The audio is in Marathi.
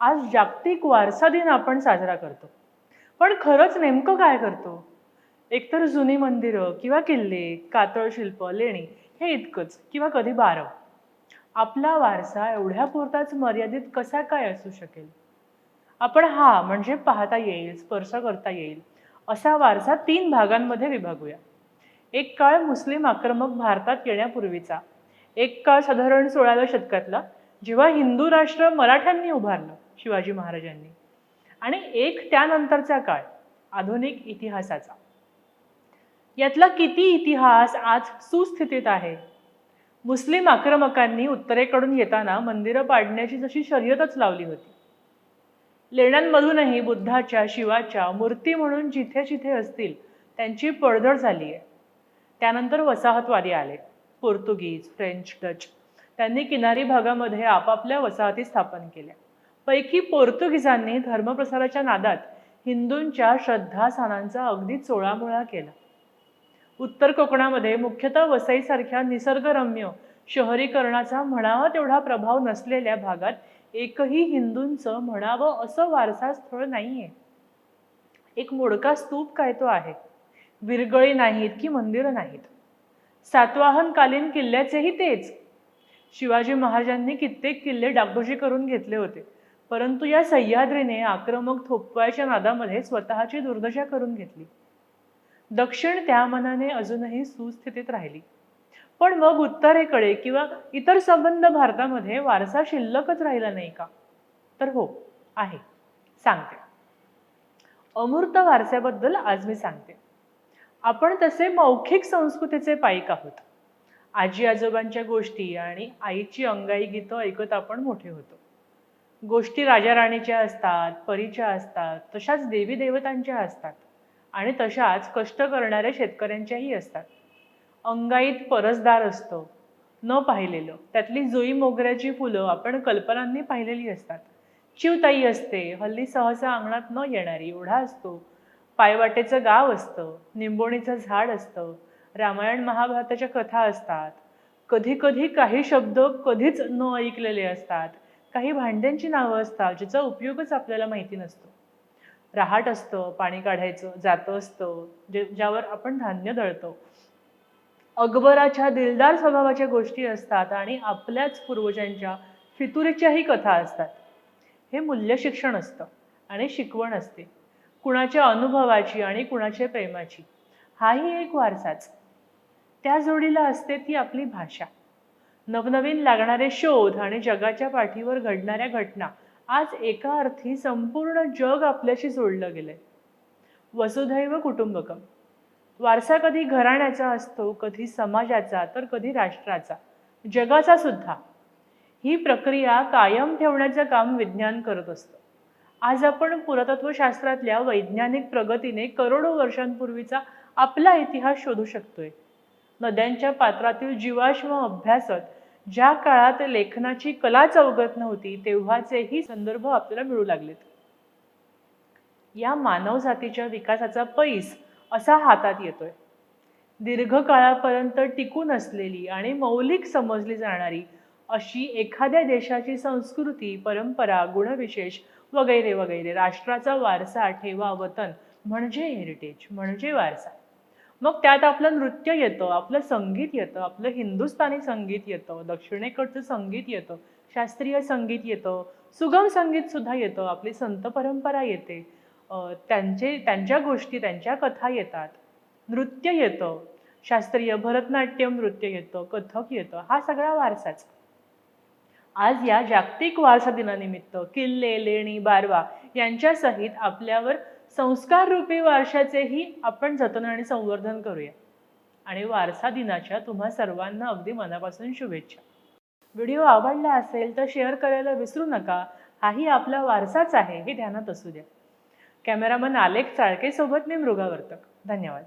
आज जागतिक वारसा दिन आपण साजरा करतो. पण खरंच नेमकं काय करतो? एकतर जुनी मंदिरं किंवा किल्ले कातळ शिल्प लेणी हे इतकंच किंवा कधी बारव. आपला वारसा एवढ्या पुरताच मर्यादित कसा काय असू शकेल? आपण हा म्हणजे पाहता येईल स्पर्श करता येईल असा वारसा तीन भागांमध्ये विभागूया. एक काळ मुस्लिम आक्रमक भारतात येण्यापूर्वीचा एक काळ साधारण सोळाव्या शतकातला जेव्हा हिंदू राष्ट्र मराठ्यांनी उभारलं. शिवाजी महाराजांनी. आणि एक त्यानंतरचा काळ आधुनिक इतिहासाचा. यातला किती इतिहास आज सुस्थितीत आहे? मुस्लिम आक्रमकांनी उत्तरेकडून येताना मंदिरं पाडण्याची जशी शर्यतच लावली होती. लेण्यांमधूनही बुद्धाच्या शिवाच्या मूर्ती म्हणून जिथे जिथे असतील त्यांची पडझड झाली आहे. त्यानंतर वसाहतवादी आले. Portuguese French Dutch. त्यांनी किनारी भागामध्ये आपापल्या वसाहती स्थापन केल्या. पैकी पोर्तुगीजांनी धर्मप्रसाराच्या नादात हिंदूंच्या श्रद्धास्थानांचा अगदी चोळामोळा केला. उत्तर कोकणामध्ये मुख्यतः वसईसारख्या निसर्गरम्य शहरीकरणाचा म्हणावा तेवढा प्रभाव नसलेल्या भागात एकही हिंदूंचं म्हणावं असं वारसा स्थळ नाहीये. एक मोडका स्तूप काय तो आहे? विरगळी नाहीत की मंदिरं नाहीत? सातवाहनकालीन किल्ल्याचेही तेच. शिवाजी महाराजांनी कित्येक किल्ले डागडुजी करून घेतले होते. परंतु या सह्याद्रीने आक्रमक थोपवायच्या नादामध्ये स्वतःची दुर्दशा करून घेतली. दक्षिण त्या मनाने अजूनही सुस्थितीत राहिली. पण मग उत्तरेकडे किंवा इतर संबंध भारतामध्ये वारसा शिल्लकच राहिला नाही का? तर हो आहे. सांगते. अमूर्त वारसाबद्दल आज मी सांगते. आपण तसे मौखिक संस्कृतीचे पायिक आहोत. आजी आजोबांच्या गोष्टी आणि आईची अंगाई गीतं ऐकत आपण मोठे होतो. गोष्टी राजा राणीच्या असतात परीच्या असतात तशाच देवी देवतांच्या असतात आणि तशाच कष्ट करणाऱ्या शेतकऱ्यांच्याही असतात. अंगाईत परसदार असतं न पाहिलेलं. त्यातली जुई मोगऱ्याची फुलं आपण कल्पनांनी पाहिलेली असतात. चिवताई असते हल्ली सहसा अंगणात न येणारी ओढा असतो. पायवाटेचं गाव असतं निंबोणीचं झाड असतं रामायण महाभारताच्या कथा असतात. कधी कधी काही शब्द कधीच न ऐकलेले असतात. काही भांड्यांची नावं असतात ज्याचा उपयोगच आपल्याला माहिती नसतो. रहाट असतं पाणी काढायचं जातं असतं जे ज्यावर आपण धान्य दळतो. अकबराच्या दिलदार स्वभावाच्या गोष्टी असतात आणि आपल्याच पूर्वजांच्या फितुरीच्याही कथा असतात. हे मूल्य शिक्षण असतं आणि शिकवण असते. कुणाच्या अनुभवाची आणि कुणाच्या प्रेमाची. हाही एक वारसाच. त्या जोडीला असते ती आपली भाषा. नवनवीन लागणारे शोध आणि जगाच्या पाठीवर घडणाऱ्या घटना आज एका अर्थी संपूर्ण जग आपल्याशी जोडलं गेलंय. वसुधैव कुटुंबकम. वारसा कधी घराण्याचा असतो कधी समाजाचा तर कधी राष्ट्राचा. जगाचा सुद्धा. ही प्रक्रिया कायम ठेवण्याचं काम विज्ञान करत असतं. आज आपण पुरातत्वशास्त्रातल्या वैज्ञानिक प्रगतीने करोडो वर्षांपूर्वीचा आपला इतिहास शोधू शकतोय. नद्यांच्या पात्रातील जीवाश्म अभ्यासत ज्या काळात लेखनाची कलाच अवगत नव्हती तेव्हाचेही संदर्भ आपल्याला मिळू लागलेत. या मानवजातीच्या विकासाचा पैस असा हातात येतोय. दीर्घकाळापर्यंत टिकून असलेली आणि मौलिक समजली जाणारी अशी एखाद्या देशाची संस्कृती परंपरा गुणविशेष वगैरे वगैरे राष्ट्राचा वारसा ठेवा वतन म्हणजे हेरिटेज म्हणजे वारसा. मग त्यात आपलं नृत्य येतं आपलं संगीत येतं आपलं हिंदुस्थानी संगीत येतं दक्षिणेकडचं संगीत येतं शास्त्रीय संगीत येतं सुगम संगीत सुद्धा येतं आपली संत परंपरा येते. त्यांचे त्यांच्या गोष्टी त्यांच्या कथा येतात. नृत्य येतं. शास्त्रीय भरतनाट्यम नृत्य येतं कथक येतं हा सगळा वारसाच. आज या जागतिक वारसा दिनानिमित्त किल्ले लेणी बारवा यांच्यासहित आपल्यावर संस्कार रूपी वारशाचेही आपण जतन आणि संवर्धन करूया. आणि वारसा दिनाच्या तुम्हा सर्वांना अगदी मनापासून शुभेच्छा. व्हिडिओ आवडला असेल तर शेअर करायला विसरू नका. हाही आपला वारसाच आहे हे ध्यानात असू द्या. कॅमेरामन आलेख चाळके सोबत मी मृगावर्तक. धन्यवाद.